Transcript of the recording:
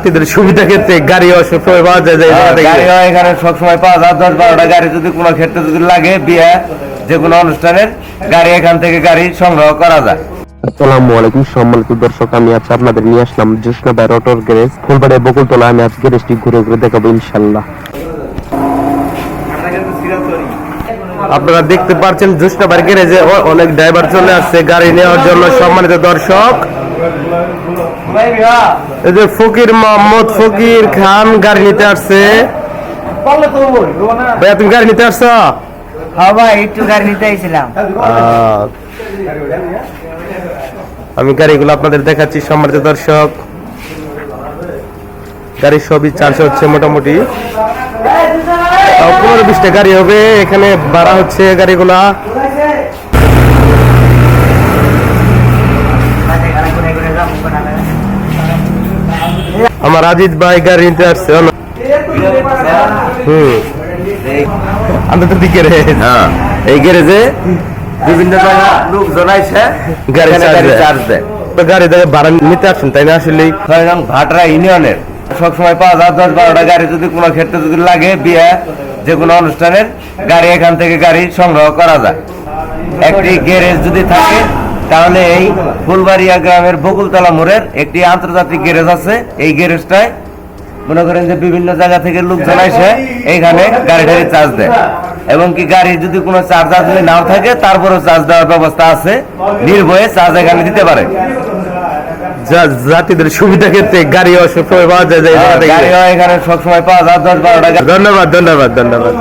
যাত্রীদের সুবিধা ক্ষেত্রে গাড়ি সবসময় পাওয়া যায় যে এই জায়গা থেকে। গাড়িও এখানে সবসময় পাওয়া যায়। দশ বারোটা গাড়ি যদি কোনো ক্ষেত্রে যদি লাগে বিয়ে যে কোনো অনুষ্ঠানের গাড়ি এখান থেকে গাড়ি সংগ্রহ করা যায়। আসসালামু আলাইকুম সম্মানিত দর্শক আমি আজ আপনাদের নিয়ে আসলাম জোসনা বাই অটোর গ্যারেজ। ফুলবাড়ি বকুলতলা আমি আজ গ্যারেজটি ঘুরে ঘুরে দেখাবো ইনশাল্লাহ আপনারা দেখতে পাচ্ছেন জুসনাবার গ্যারেজে অ- অনেক ড্রাইভার চলে আসছে। গাড়ি নেওয়ার জন্য সম্মানিত দর্শক। এই যে ফকির মোহাম্মদ ফকির খান গাড়ি নিতে আসছে। ভাইয়া তুমি গাড়ি নিতে আসছো? হ্যাঁ ভাই একটু গাড়ি নিতে আইছিলাম। আমি গাড়িগুলো আপনাদের দেখাচ্ছি সম্মানিত দর্শক। গাড়ি সবই চার্জ হচ্ছে মোটামুটি। পনেরো বিশটা গাড়ি হবে এখানে ভাড়া হচ্ছে গাড়িগুলা। আমার আজিজ ভাই গাড়ি নিতে আসছে হুম। আমাদের দিকে রে। হ্যাঁ এই গ্যারেজে বিভিন্ন জায়গা লোকজন আইসে গাড়ি চার্জ গাড়ি দেয়। তো গাড়ি দেখে ভাড়া নিতে আসছেন তাই না আসলে ভাটরা ইউনিয়নের। সবসময় পাওয়া যায় দশ বারোটা গাড়ি যদি কোনো ক্ষেত্রে যদি লাগে বিয়ে যে কোনো অনুষ্ঠানের গাড়ি এখান থেকে গাড়ি সংগ্রহ করা যায়। একটি গ্যারেজ যদি থাকে তাহলে এই ফুলবাড়িয়া গ্রামের বকুলতলা মোড়ের একটি আন্তর্জাতিক গ্যারেজ আছে। এই গ্যারেজটায় মনে করেন যে বিভিন্ন জায়গা থেকে লোকজন আসে এইখানে গাড়ি টাড়ি চার্জ দেয়। এবং কি গাড়ি যদি কোনো চার্জার যদি নাও থাকে তারপরেও চার্জ দেওয়ার ব্যবস্থা আছে। নির্ভয়ে চার্জ এখানে দিতে পারে। যাত্রীদের সুবিধা ক্ষেত্রে গাড়ি সবসময় পাওয়া যায় যে এই জায়গা থেকে। গাড়িও এখানে সবসময় পাওয়া যায় দশ বারোটা গাড়ি। ধন্যবাদ ধন্যবাদ ধন্যবাদ।